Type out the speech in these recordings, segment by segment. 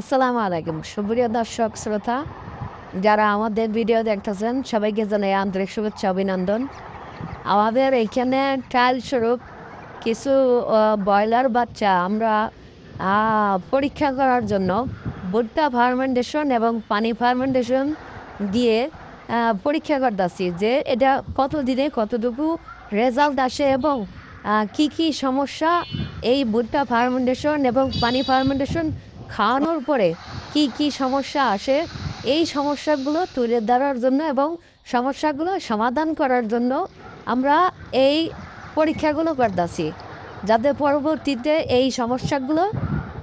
আসসালামু আলাইকুম। সুপ্রিয় দর্শক, শ্রোতা, যারা আমাদের ভিডিও দেখতেছেন, সবাইকে জানাই আন্তরিক শুভেচ্ছা, অভিনন্দন। আমাদের এইখানে ট্রায়াল স্বরূপ কিছু ব্রয়লার বাচ্চা আমরা পরীক্ষা করার জন্য ভুট্টা ফার্মেন্টেশন এবং পানি ফার্মেন্টেশন দিয়ে পরীক্ষা করতেছি যে এটা কত দিনে কতটুকু রেজাল্ট আসে এবং কি কি সমস্যা এই ভুট্টা ফার্মেন্টেশন এবং পানি ফার্মেন্টেশন খাওয়ানোর পরে কি কি সমস্যা আসে, এই সমস্যাগুলো তুলে ধরার জন্য এবং সমস্যাগুলো সমাধান করার জন্য আমরা এই পরীক্ষাগুলো করতেছি। যাতে পরবর্তীতে এই সমস্যাগুলো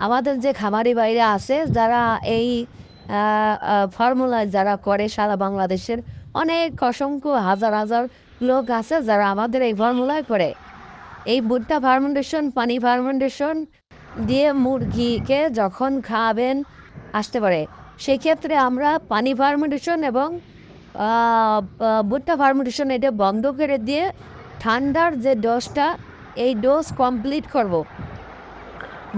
আমাদের যে খামারি বাইরে আছে, যারা এই ফর্মুলা যারা করে সারা বাংলাদেশের অনেক অসংখ্য হাজার হাজার লোক আছে যারা আমাদের এই ফর্মুলায় করে। এই ভুট্টা ফার্মেন্টেশন পানি ফার্মেন্টেশন দিয়ে মুরগিকে যখন খাওয়াবেন আসতে পারে। সেক্ষেত্রে আমরা পানি ফার্মেন্টেশন এবং ভুট্টা ফার্মেন্টেশন এটা বন্ধ করে দিয়ে ঠান্ডার যে ডোজটা, এই ডোজ কমপ্লিট করব।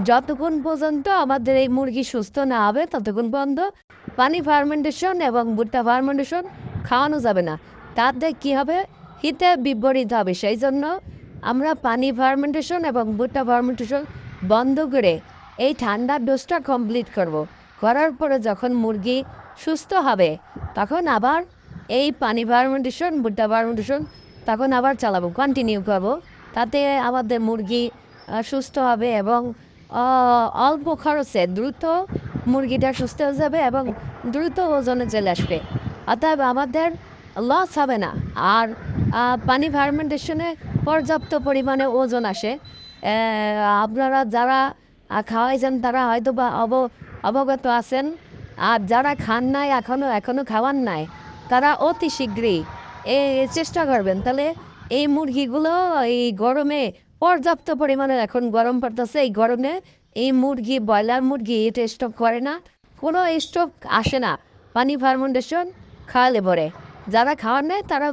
যতক্ষণ পর্যন্ত আমাদের এই মুরগি সুস্থ না হবে, ততক্ষণ পর্যন্ত পানি ফার্মেন্টেশন এবং ভুট্টা ফার্মেন্টেশন খাওয়ানো যাবে না। তাতে কি হবে? হিতে বিপরীত হবে। সেই জন্য আমরা পানি ফার্মেন্টেশন এবং ভুট্টা ফার্মেন্টেশন বন্ধ করে এই ঠান্ডার ডোজটা কমপ্লিট করব। করার পরে যখন মুরগি সুস্থ হবে, তখন আবার এই পানি ফার্মেন্টেশন ভুট্টা ফার্মেন্টেশন তখন আবার চালাবো কন্টিনিউ করব। তাতে আমাদের মুরগি সুস্থ হবে এবং অল্প খরচে দ্রুত মুরগিটা সুস্থ হয়ে যাবে এবং দ্রুত ওজনে চলে আসবে। অতএব আমাদের লস হবে না। আর পানি ফার্মেন্টেশনে পর্যাপ্ত পরিমাণে ওজন আসে। আপনারা যারা খাওয়াইছেন তারা হয়তো বা অব, অবগত আছেন। আর যারা খান নাই এখনও এখনও খাওয়ান নাই, তারা অতি শীঘ্রই এ চেষ্টা করবেন। তাহলে এই মুরগিগুলো এই গরমে পর্যাপ্ত পরিমাণে এখন গরম পড়তেছে। এই গরমে এই মুরগি, ব্রয়লার মুরগি এটা স্টক করে না। কোনো স্টক আসে না। পানি ফার্মেন্টেশন খাওয়ালে পরে। যারা খাওয়ার নেয় তারা